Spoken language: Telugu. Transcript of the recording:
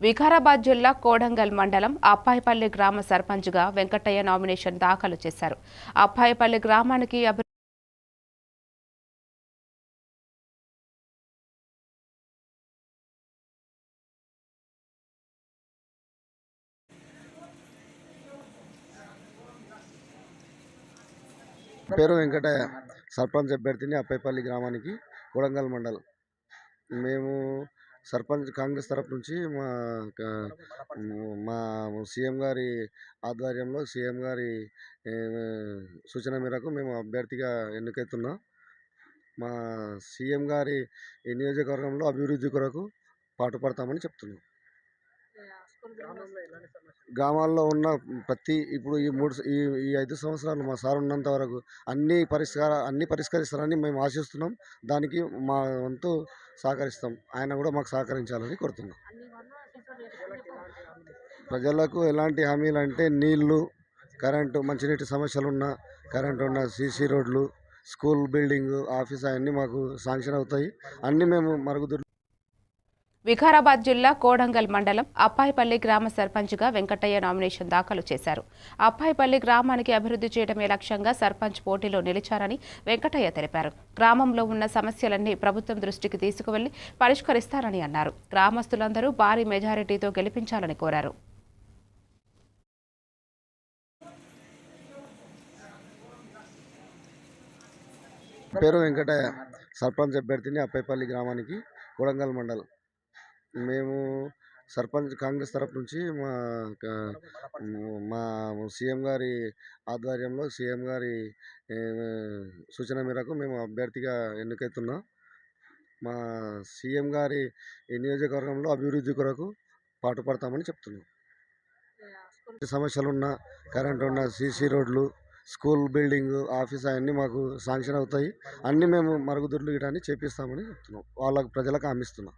వికారాబాద్ జిల్లా కోడంగల్ మండలం అప్పాయిపల్లి గ్రామ సర్పంచ్గా వెంకటయ్య నామినేషన్ దాఖలు చేశారు. అప్పాయిపల్లి గ్రామానికి పేరు వెంకటయ్య. సర్పంచ్ అభ్యర్థిని అప్పైపల్లి గ్రామానికి కొడంగల్ మండలం. మేము సర్పంచ్ కాంగ్రెస్ తరపు నుంచి మా మా సీఎం గారి ఆధ్వర్యంలో సీఎం గారి సూచన మేరకు మేము అభ్యర్థిగా ఎన్నికైతున్నాం. మా సీఎం గారి నియోజకవర్గంలో అభివృద్ధి కొరకు పాటుపడతామని చెప్తున్నాం. గ్రామాల్లో ఉన్న ప్రతి ఇప్పుడు ఈ మూడు ఈ ఈ ఐదు సంవత్సరాలు మా సార్ ఉన్నంత వరకు అన్ని పరిష్కార అన్ని పరిష్కరిస్తారని మేము ఆశిస్తున్నాం. దానికి మా వంతు సహకరిస్తాం. ఆయన కూడా మాకు సహకరించాలని కోరుతున్నాం. ప్రజలకు ఎలాంటి హామీలు అంటే నీళ్ళు కరెంటు మంచినీటి సమస్యలు ఉన్న కరెంటు ఉన్న సీసీ రోడ్లు స్కూల్ బిల్డింగ్ ఆఫీస్ అవన్నీ మాకు శాంక్షన్ అవుతాయి. అన్నీ మేము మరుగుదొడ్లు వికారాబాద్ జిల్లా కోడంగల్ మండలం అప్పాయిపల్లి గ్రామ సర్పంచ్గా వెంకటయ్య నామినేషన్ దాఖలు చేశారు. అప్పాయిపల్లి గ్రామానికి అభివృద్ధి చేయడమే లక్ష్యంగా సర్పంచ్ పోటీలో నిలిచారని వెంకటయ్య తెలిపారు. గ్రామంలో ఉన్న సమస్యలన్నీ ప్రభుత్వం దృష్టికి తీసుకువెళ్ళి పరిష్కరిస్తారని అన్నారు. గ్రామస్తులందరూ భారీ మెజారిటీతో గెలిపించాలని కోరారు. పేరు వెంకటయ్య. సర్పంచ్ అభ్యర్థిని అప్పైపల్లి గ్రామానికి కొడంగల్ మండలం. మేము సర్పంచ్ కాంగ్రెస్ తరపు నుంచి మా మా సీఎం గారి ఆధ్వర్యంలో సీఎం గారి సూచన మేరకు మేము అభ్యర్థిగా ఎన్నికవుతున్నాం మా సీఎం గారి నియోజకవర్గంలో అభివృద్ధి కొరకు పాటుపడతామని చెప్తున్నాం. సమస్యలు ఉన్న కరెంటు ఉన్న సీసీ రోడ్లు స్కూల్ బిల్డింగ్ ఆఫీస్ అవన్నీ మాకు శాంక్షన్ అవుతాయి. అన్నీ మేము మరుగుదొడ్లు ఇవన్నీ చేపిస్తామని చెప్తున్నాం. వాళ్ళకు ప్రజలకు హామీ ఇస్తున్నాం.